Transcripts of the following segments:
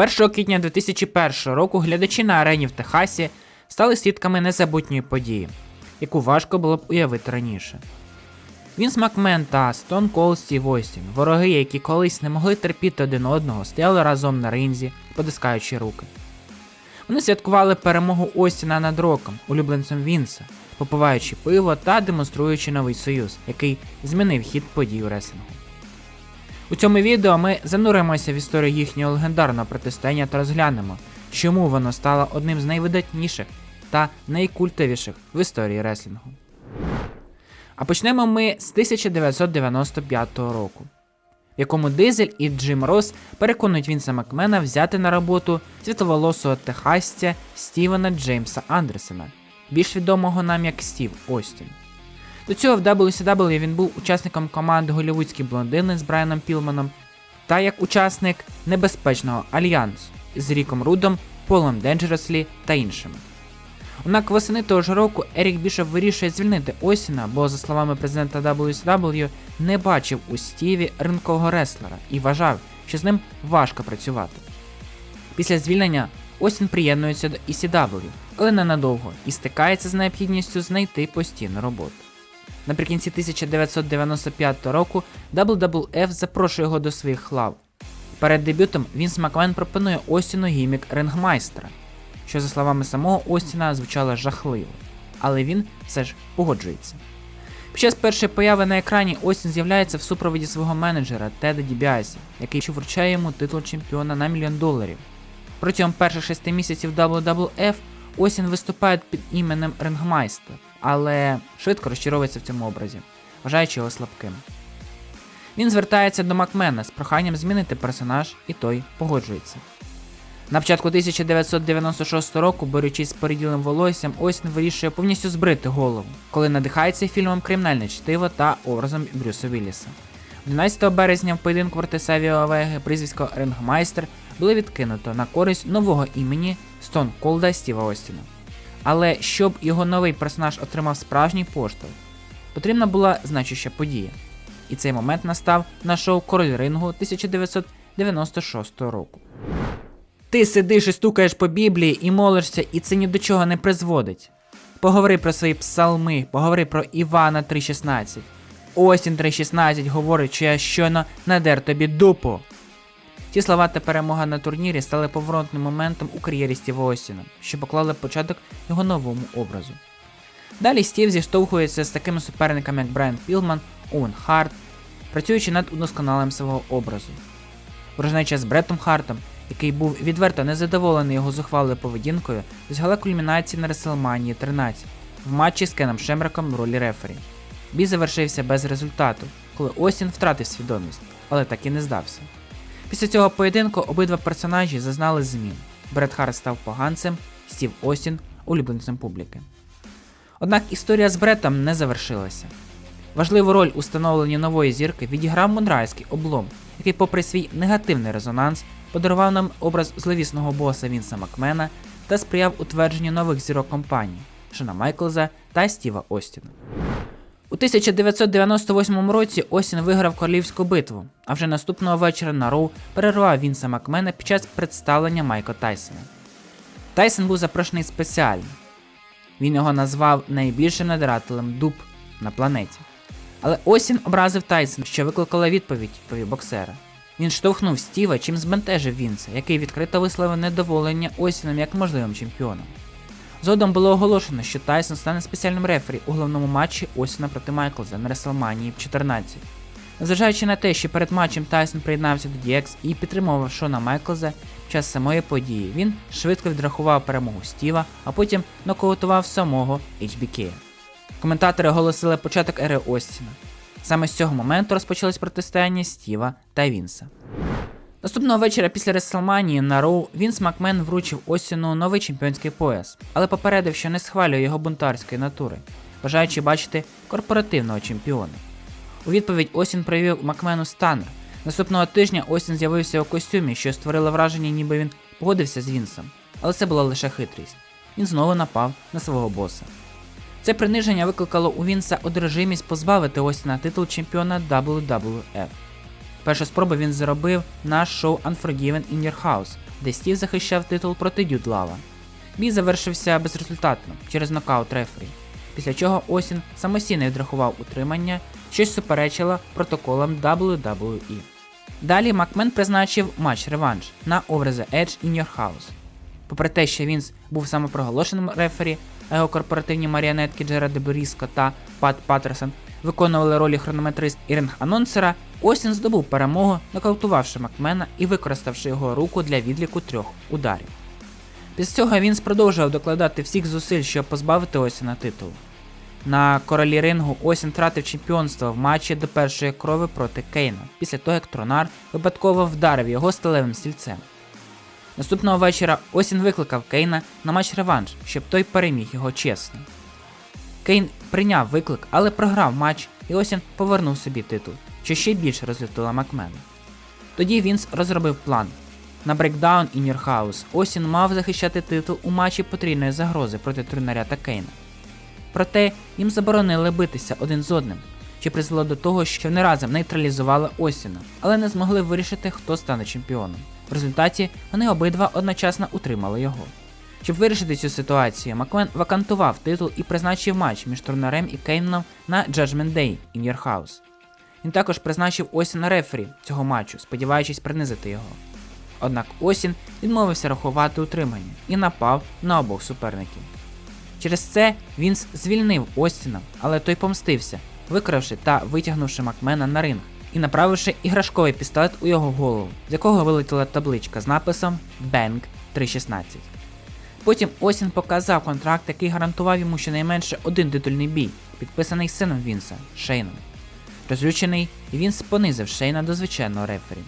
1 квітня 2001 року глядачі на арені в Техасі стали свідками незабутньої події, яку важко було б уявити раніше. Вінс Макмен та Стон Кол Стів Остін, вороги, які колись не могли терпіти один одного, стояли разом на ринзі, потискаючи руки. Вони святкували перемогу Остіна над роком, улюбленцем Вінса, попиваючи пиво та демонструючи новий союз, який змінив хід подій у реслінгу. У цьому відео ми зануримося в історію їхнього легендарного протистояння та розглянемо, чому воно стало одним з найвидатніших та найкультовіших в історії реслінгу. А почнемо ми з 1995 року, в якому Дизель і Джим Росс переконують Вінса Макмена взяти на роботу світловолосого техасця Стівена Джеймса Андерсона, більш відомого нам як Стів Остін. До цього в WCW він був учасником команди Голівудські блондини з Брайаном Пілманом та як учасник небезпечного альянсу з Ріком Рудом, Полом Денджереслі та іншими. Однак восени того ж року Ерік Бішоп вирішує звільнити Осіна, бо, за словами президента WCW, не бачив у Стіві ринкового реслера і вважав, що з ним важко працювати. Після звільнення Осін приєднується до ECW, але ненадовго і стикається з необхідністю знайти постійну роботу. Наприкінці 1995 року WWF запрошує його до своїх лав. Перед дебютом Вінс Макмен пропонує Остіну гімік рингмайстера, що, за словами самого Остіна, звучало жахливо, але він все ж погоджується. Під час першої появи на екрані Остін з'являється в супроводі свого менеджера Теда Дібіасі, який вручає йому титул чемпіона на мільйон доларів. Протягом перших шести місяців WWF Осін виступає під іменем Рингмайстер, але швидко розчаровується в цьому образі, вважаючи його слабким. Він звертається до Макмена з проханням змінити персонаж, і той погоджується. На початку 1996 року, борючись з поріділим волоссям, Осін вирішує повністю збрити голову, коли надихається фільмом Кримінальне чтиво та образом Брюса Вілліса. 12 березня в поєдинку проти Савіо прізвисько Рингмайстер було відкинуто на користь нового імені Стон Колда Стіва Остіна. Але щоб його новий персонаж отримав справжній поштовх, потрібна була значуща подія. І цей момент настав на шоу Король Рингу 1996 року. Ти сидиш і стукаєш по Біблії і молишся, і це ні до чого не призводить. Поговори про свої псалми, поговори про Івана 3.16. Остін 3.16 говорить, що я щойно надер тобі дупу. Ці слова та перемога на турнірі стали поворотним моментом у кар'єрі Стіва Остіна, що поклали початок його новому образу. Далі Стів зіштовхується з такими суперниками, як Брайан Пілман, Оуен Харт, працюючи над удосконаленням свого образу. Ворожнеча з Бреттом Хартом, який був відверто незадоволений його зухвалою поведінкою, досягла кульмінації на WrestleMania 13 в матчі з Кеном Шемраком в ролі рефері. Бій завершився без результату, коли Остін втратив свідомість, але так і не здався. Після цього поєдинку обидва персонажі зазнали змін. Бред Харт став поганцем, Стів Остін улюбленцем публіки. Однак історія з Бретом не завершилася. Важливу роль у становленні нової зірки відіграв монрайський облом, який, попри свій негативний резонанс, подарував нам образ зловісного боса Вінса Макмена та сприяв утвердженню нових зірок компанії Шона Майклза та Стіва Остіна. У 1998 році Остін виграв королівську битву, а вже наступного вечора на Роу перервав Вінса Макмена під час представлення Майка Тайсона. Тайсон був запрошений спеціально. Він його назвав найбільшим надирателем дуб на планеті. Але Осін образив Тайсон, що викликала відповідь від боксера. Він штовхнув Стіва, чим збентежив Вінса, який відкрито висловив недоволення Осіном як можливим чемпіоном. Згодом було оголошено, що Тайсон стане спеціальним рефері у головному матчі Осіна проти Майклза на WrestleMania 14. Незважаючи на те, що перед матчем Тайсон приєднався до DX і підтримував Шона Майклза під час самої події, він швидко відрахував перемогу Стіва, а потім нокаутував самого HBK. Коментатори оголосили початок ери Остіна. Саме з цього моменту розпочалось протистояння Стіва та Вінса. Наступного вечора після Реслманії на Роу Вінс Макмен вручив Остіну новий чемпіонський пояс, але попередив, що не схвалює його бунтарської натури, бажаючи бачити корпоративного чемпіона. У відповідь Остін привів Макмену станер. Наступного тижня Остін з'явився у костюмі, що створило враження, ніби він погодився з Вінсом, але це була лише хитрість. Він знову напав на свого боса. Це приниження викликало у Вінса одержимість позбавити Остіна титул чемпіона WWF. Першу спробу він зробив на шоу Unforgiven in Your House де Стів захищав титул проти Дюдлава. Бій завершився безрезультатно через нокаут рефері, після чого Осін самостійно відрахував утримання, щось суперечило протоколам WWE. Далі Макмен призначив матч-реванш на the Edge in Your House. Попри те, що Вінс був самопроголошеним рефері, а його корпоративні маріонетки Джеред Дебріско та Пат Паттерсон виконували ролі хронометрист і ринг-анонсера, Остін здобув перемогу, нокаутувавши Макмена і використавши його руку для відліку трьох ударів. Після цього Вінс продовжував докладати всіх зусиль, щоб позбавити Осіна титулу. На королі рингу Осін втратив чемпіонство в матчі до першої крови проти Кейна, після того як Тронар випадково вдарив його сталевим стільцем. Наступного вечора Осін викликав Кейна на матч реванш, щоб той переміг його чесно. Кейн прийняв виклик, але програв матч, і Осін повернув собі титул, що ще більше розлютило Макмена. Тоді Вінс розробив план. На брейкдаун і Нірхаус Осін мав захищати титул у матчі потрійної загрози проти тренаря та Кейна. Проте їм заборонили битися один з одним, що призвело до того, що вони разом нейтралізували Осіна, але не змогли вирішити, хто стане чемпіоном. В результаті вони обидва одночасно утримали його. Щоб вирішити цю ситуацію, Макмен вакантував титул і призначив матч між Турнарем і Кейном на Judgment Day in Your House. Він також призначив Осіна рефері цього матчу, сподіваючись принизити його. Однак Осін відмовився рахувати утримання і напав на обох суперників. Через це Вінс звільнив Остіна, але той помстився, викравши та витягнувши Макмена на ринг і направивши іграшковий пістолет у його голову, з якого вилетіла табличка з написом Bang 316. Потім Осін показав контракт, який гарантував йому щонайменше один титульний бій, підписаний сином Вінса Шейном. Розлючений, Вінс понизив Шейна до звичайного рефері.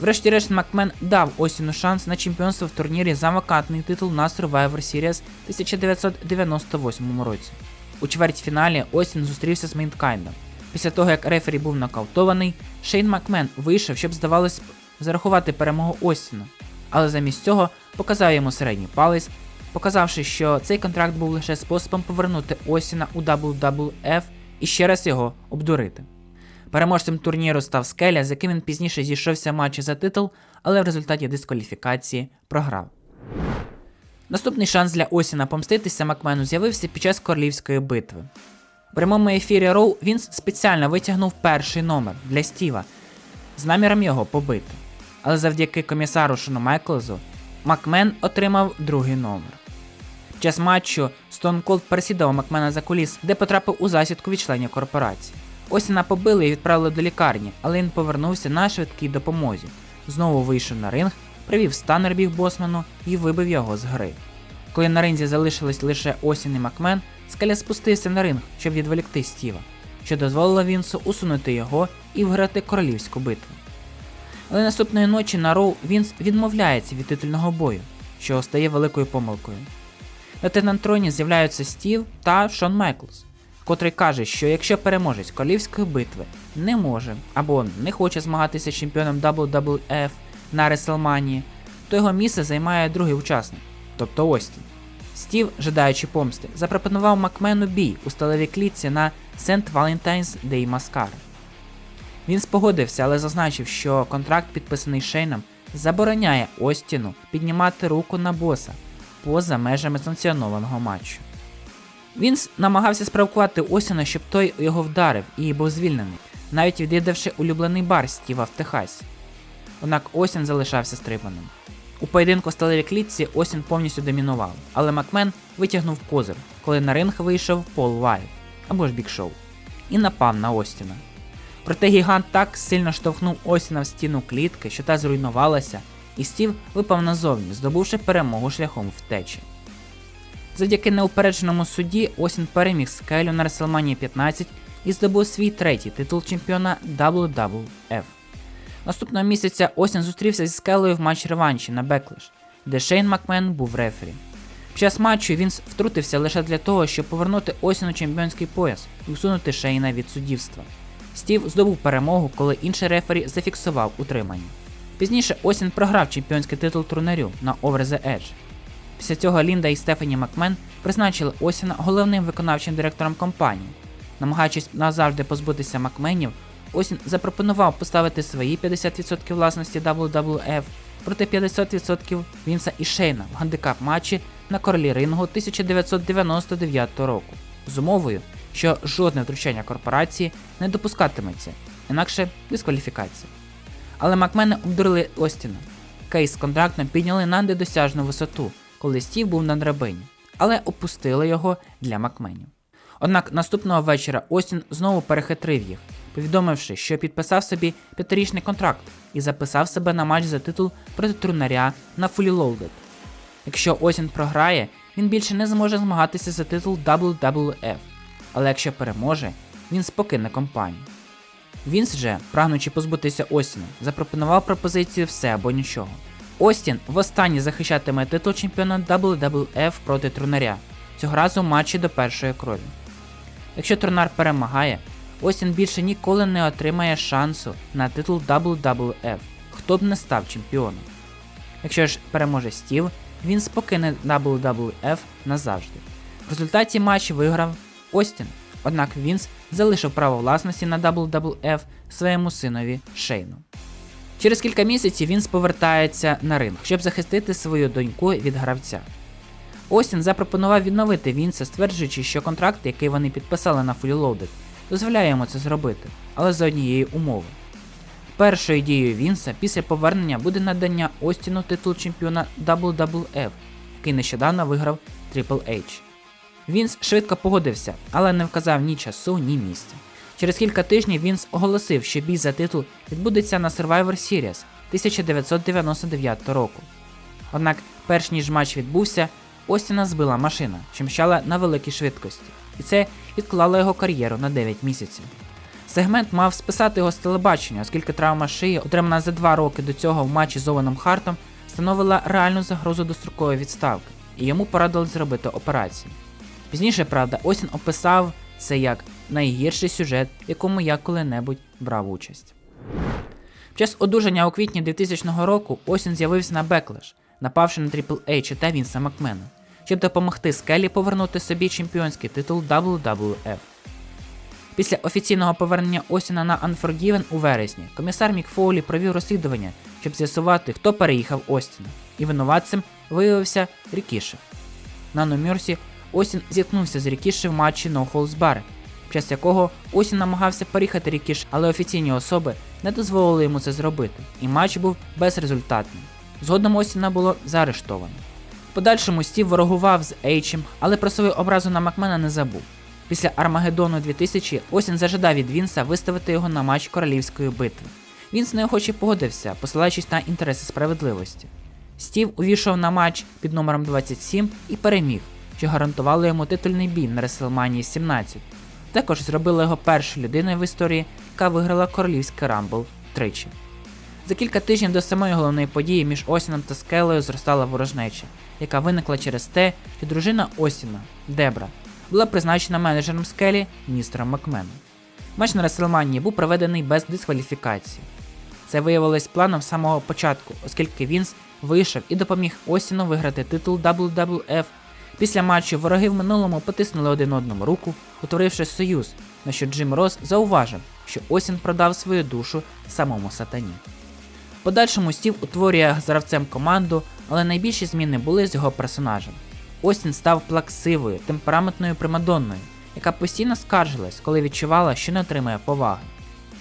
Врешті-решт Макмен дав Осіну шанс на чемпіонство в турнірі за вакантний титул на Survivor Series 1998 році. У чвертьфіналі Осін зустрівся з Мейнкайндом. Після того, як рефері був нокаутований, Шейн Макмен вийшов, щоб, здавалось, зарахувати перемогу Остіна, але замість цього показав йому середній палець, показавши, що цей контракт був лише способом повернути Осіна у WWF і ще раз його обдурити. Переможцем турніру став Скеля, з яким він пізніше зійшовся в матчі за титул, але в результаті дискваліфікації програв. Наступний шанс для Осіна помститися Макмену з'явився під час королівської битви. У прямому ефірі Роу він спеціально витягнув перший номер для Стіва з наміром його побити. Але завдяки комісару Шону Майклзу Макмен отримав другий номер. Під час матчу Stone Cold переслідував Макмена за куліс, де потрапив у засідку від членів корпорації. Осіна побили і відправили до лікарні, але він повернувся на швидкій допомозі. Знову вийшов на ринг, привів станер біг Босману і вибив його з гри. Коли на ринзі залишились лише Осін і Макмен, Скаля спустився на ринг, щоб відволікти Стіва, що дозволило Вінсу усунути його і виграти королівську битву. Але наступної ночі на Роу Вінс відмовляється від титульного бою, що стає великою помилкою. На Тенантроні з'являються Стів та Шон Майклс, котрий каже, що якщо переможець королівської битви не може або не хоче змагатися з чемпіоном WWF на Реселманії, то його місце займає другий учасник, тобто Остін. Стів, жадаючи помсти, запропонував Макмену бій у сталевій клітці на Сент Valentine's Day Mascara. Він спогодився, але зазначив, що контракт, підписаний Шейном, забороняє Остіну піднімати руку на боса поза межами санкціонованого матчу. Вінс намагався спровокувати Осіна, щоб той його вдарив і був звільнений, навіть відвідавши улюблений бар Стіва в Техасі. Однак Осін залишався стриманим. У поєдинку сталевій клітці Осін повністю домінував, але Макмен витягнув козир, коли на ринг вийшов Пол Вайт або ж Бік Шоу, і напав на Остіна. Проте гігант так сильно штовхнув Осіна в стіну клітки, що та зруйнувалася, і Стів випав назовні, здобувши перемогу шляхом втечі. Завдяки неупередженому суді Осін переміг Скелю на WrestleMania 15 і здобув свій третій титул чемпіона WWF. Наступного місяця Осін зустрівся зі Скелою в матч реванші на Беклеш, де Шейн Макмен був рефері. Під час матчу він втрутився лише для того, щоб повернути Осіну чемпіонський пояс і усунути Шейна від суддівства. Стів здобув перемогу, коли інший рефері зафіксував утримання. Пізніше Осін програв чемпіонський титул турнирю на Over the Edge. Після цього Лінда і Стефані Макмен призначили Осіна головним виконавчим директором компанії. Намагаючись назавжди позбутися Макменів, Остін запропонував поставити свої 50% власності WWF проти 50% Вінса і Шейна в гандикап матчі на королі рингу 1999 року з умовою, що жодне втручання корпорації не допускатиметься, інакше дискваліфікація. Але Макмени обдурили Остіна. Кейс з контрактом підняли на недосяжну висоту, коли Стів був на драбині, але опустили його для Макменів. Однак наступного вечора Остін знову перехитрив їх, повідомивши, що підписав собі п'ятирічний контракт і записав себе на матч за титул проти трунаря на Fully Loaded. Якщо Остін програє, він більше не зможе змагатися за титул WWF, але якщо переможе, він спокине компанію. Вінс же, прагнучи позбутися Остіна, запропонував пропозицію все або нічого. Остін востаннє захищатиме титул чемпіона WWF проти трунаря, цього разу в матчі до першої крові. Якщо трунар перемагає, Остін більше ніколи не отримає шансу на титул WWF, хто б не став чемпіоном. Якщо ж переможе Стів, він спокине WWF назавжди. В результаті матч виграв Остін, однак Вінс залишив право власності на WWF своєму синові Шейну. Через кілька місяців Вінс повертається на ринг, щоб захистити свою доньку від гравця. Остін запропонував відновити Вінса, стверджуючи, що контракт, який вони підписали на Fully дозволяє йому це зробити, але за однієї умови. Першою дією Вінса після повернення буде надання Остіну титул чемпіона WWF, який нещодавно виграв Triple H. Вінс швидко погодився, але не вказав ні часу, ні місця. Через кілька тижнів Вінс оголосив, що бій за титул відбудеться на Survivor Series 1999 року. Однак, перш ніж матч відбувся, Остіна збила машина, що мчала на великій швидкості, і це відклало його кар'єру на 9 місяців. Сегмент мав списати його з телебачення, оскільки травма шиї, отримана за два роки до цього в матчі з Овеном Хартом, становила реальну загрозу дострокової відставки, і йому порадили зробити операцію. Пізніше, правда, Остін описав це як найгірший сюжет, в якому я коли-небудь брав участь. В час одужання у квітні 2000 року Остін з'явився на Backlash, напавши на Triple H та Вінса Макмена, щоб допомогти Скелі повернути собі чемпіонський титул WWF. Після офіційного повернення Остіна на Unforgiven у вересні комісар Мік Фоулі провів розслідування, щоб з'ясувати, хто переїхав Остіна, і винуватцем виявився Рікішев. На Номерсі Остін зіткнувся з Рікіші в матчі No Holds Barred, під час якого Остін намагався переїхати Рікіш, але офіційні особи не дозволили йому це зробити, і матч був безрезультатним. Згодом Остіна було заарештовано. В подальшому Стів ворогував з Ейчем, але про свою образу на Макмена не забув. Після Армагеддону 2000 Остін зажадав від Вінса виставити його на матч королівської битви. Вінс неохоче погодився, посилаючись на інтереси справедливості. Стів увійшов на матч під номером 27 і переміг, що гарантувало йому титульний бій на WrestleMania 17. Також зробило його першою людиною в історії, яка виграла королівський рамбл тричі. За кілька тижнів до самої головної події між Осіном та Скелею зростала ворожнеча, яка виникла через те, що дружина Осіна, Дебра, була призначена менеджером Скелі містером Макменом. Матч на Реселманії був проведений без дискваліфікації. Це виявилось планом з самого початку, оскільки Вінс вийшов і допоміг Осіну виграти титул WWF. Після матчу вороги в минулому потиснули один одному руку, утворивши союз, на що Джим Рос зауважив, що Осін продав свою душу самому сатані. В подальшому Стів утворює гравцем команду, але найбільші зміни були з його персонажем. Остін став плаксивою, темпераментною примадонною, яка постійно скаржилась, коли відчувала, що не отримує поваги.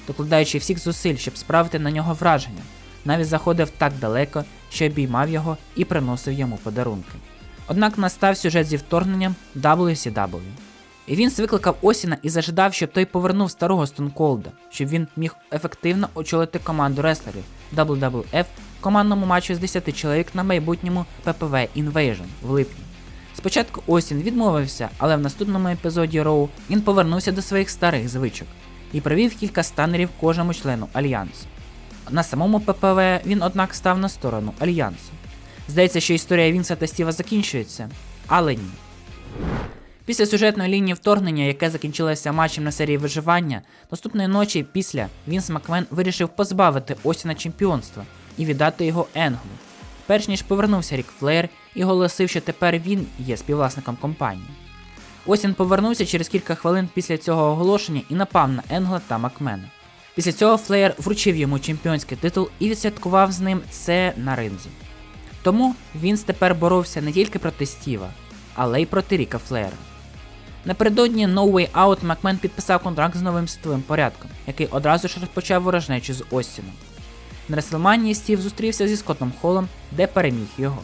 Докладаючи всіх зусиль, щоб справити на нього враження, навіть заходив так далеко, що обіймав його і приносив йому подарунки. Однак настав сюжет зі вторгненням WCW. І він викликав Осіна і зажадав, щоб той повернув старого Стонколда, щоб він міг ефективно очолити команду реслерів WWF в командному матчі з 10 чоловік на майбутньому PPV Invasion в липні. Спочатку Осін відмовився, але в наступному епізоді Роу він повернувся до своїх старих звичок і провів кілька станерів кожному члену альянсу. На самому ППВ він, однак, став на сторону альянсу. Здається, що історія Вінса та Стіва закінчується, але ні. Після сюжетної лінії вторгнення, яке закінчилося матчем на серії виживання, наступної ночі після Вінс Макмен вирішив позбавити Остіна чемпіонства і віддати його Енглу. Перш ніж повернувся Рік Флеєр і оголосив, що тепер він є співвласником компанії. Остін повернувся через кілька хвилин після цього оголошення і напав на Енгла та Макмена. Після цього Флеєр вручив йому чемпіонський титул і відсвяткував з ним це на ринзі. Тому Вінс тепер боровся не тільки проти Стіва, але й проти Ріка Флеєра. Напередодні No Way Out Макмен підписав контракт з новим світовим порядком, який одразу ж розпочав ворожнечу з Остіном. На Реслманії Стів зустрівся зі Скоттом Холлом, де переміг його.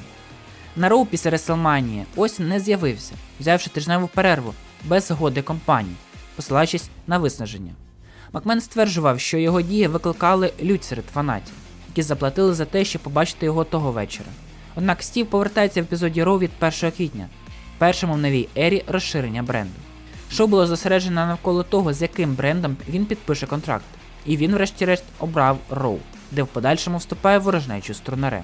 На Роу після Реслманії Остін не з'явився, взявши тижневу перерву без згоди компанії, посилаючись на виснаження. Макмен стверджував, що його дії викликали лють серед фанатів, які заплатили за те, щоб побачити його того вечора. Однак Стів повертається в епізоді Роу від 1 квітня, першому в новій ері розширення бренду. Шоу було зосереджено навколо того, з яким брендом він підпише контракт, і він, врешті-решт, обрав Роу, де в подальшому вступає в ворожнечу з трунарем.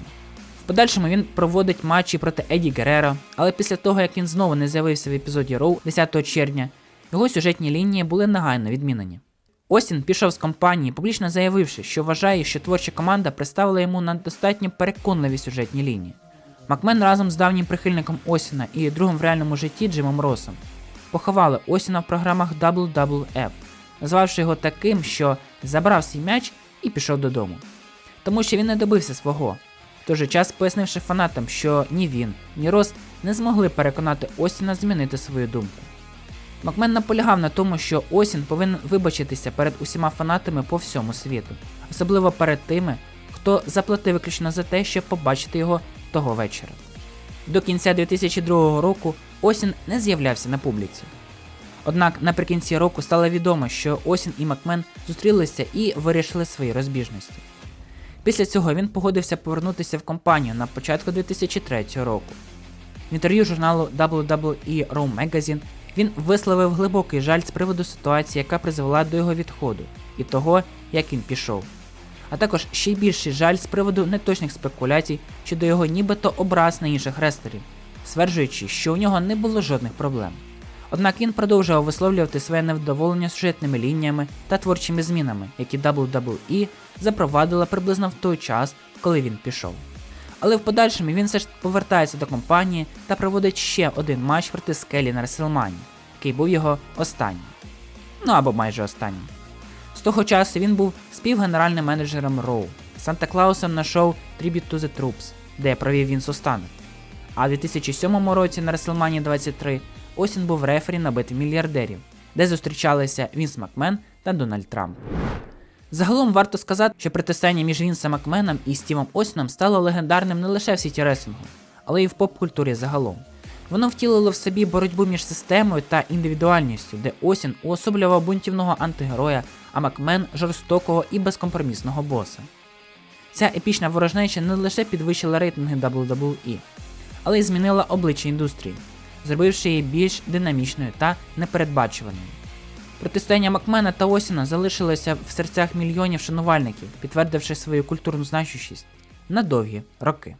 В подальшому він проводить матчі проти Еді Гереро, але після того, як він знову не з'явився в епізоді Роу 10 червня, його сюжетні лінії були негайно відмінені. Остін пішов з компанії, публічно заявивши, що вважає, що творча команда представила йому на достатньо переконливі сюжетні лінії. Макмен разом з давнім прихильником Осіна і другом в реальному житті Джимом Росом поховали Осіна в програмах WWF, назвавши його таким, що забрав свій м'яч і пішов додому. Тому що він не добився свого. В той же час пояснивши фанатам, що ні він, ні Рос не змогли переконати Осіна змінити свою думку. Макмен наполягав на тому, що Осін повинен вибачитися перед усіма фанатами по всьому світу, особливо перед тими, хто заплатив виключно за те, щоб побачити його того вечора. До кінця 2002 року Осін не з'являвся на публіці. Однак наприкінці року стало відомо, що Осін і Макмен зустрілися і вирішили свої розбіжності. Після цього він погодився повернутися в компанію на початку 2003 року. В інтерв'ю журналу WWE Raw Magazine він висловив глибокий жаль з приводу ситуації, яка призвела до його відходу, і того, як він пішов. А також ще більший жаль з приводу неточних спекуляцій щодо його нібито образ на інших рестлерів, стверджуючи, що у нього не було жодних проблем. Однак він продовжував висловлювати своє невдоволення сюжетними лініями та творчими змінами, які WWE запровадила приблизно в той час, коли він пішов. Але в подальшому він все ж повертається до компанії та проводить ще один матч проти Скелі на Реселмані, який був його останнім. Ну або майже останнім. З того часу він був співгенеральним менеджером Роу, Санта Клаусом на шоу Tribute to the Troops, де провів він сустанок. А в 2007 році на WrestleMania 23 Осін був рефері на битві мільярдерів, де зустрічалися Вінс Макмен та Дональд Трамп. Загалом варто сказати, що протистояння між Вінсом Макменом і Стівом Осіном стало легендарним не лише в світі реслінгу, але й в поп-культурі загалом. Воно втілило в собі боротьбу між системою та індивідуальністю, де Осін уособлював бунтівного антигероя, а Макмен жорстокого і безкомпромісного боса. Ця епічна ворожнеча не лише підвищила рейтинги WWE, але й змінила обличчя індустрії, зробивши її більш динамічною та непередбачуваною. Протистояння Макмена та Осіна залишилося в серцях мільйонів шанувальників, підтвердивши свою культурну значущість на довгі роки.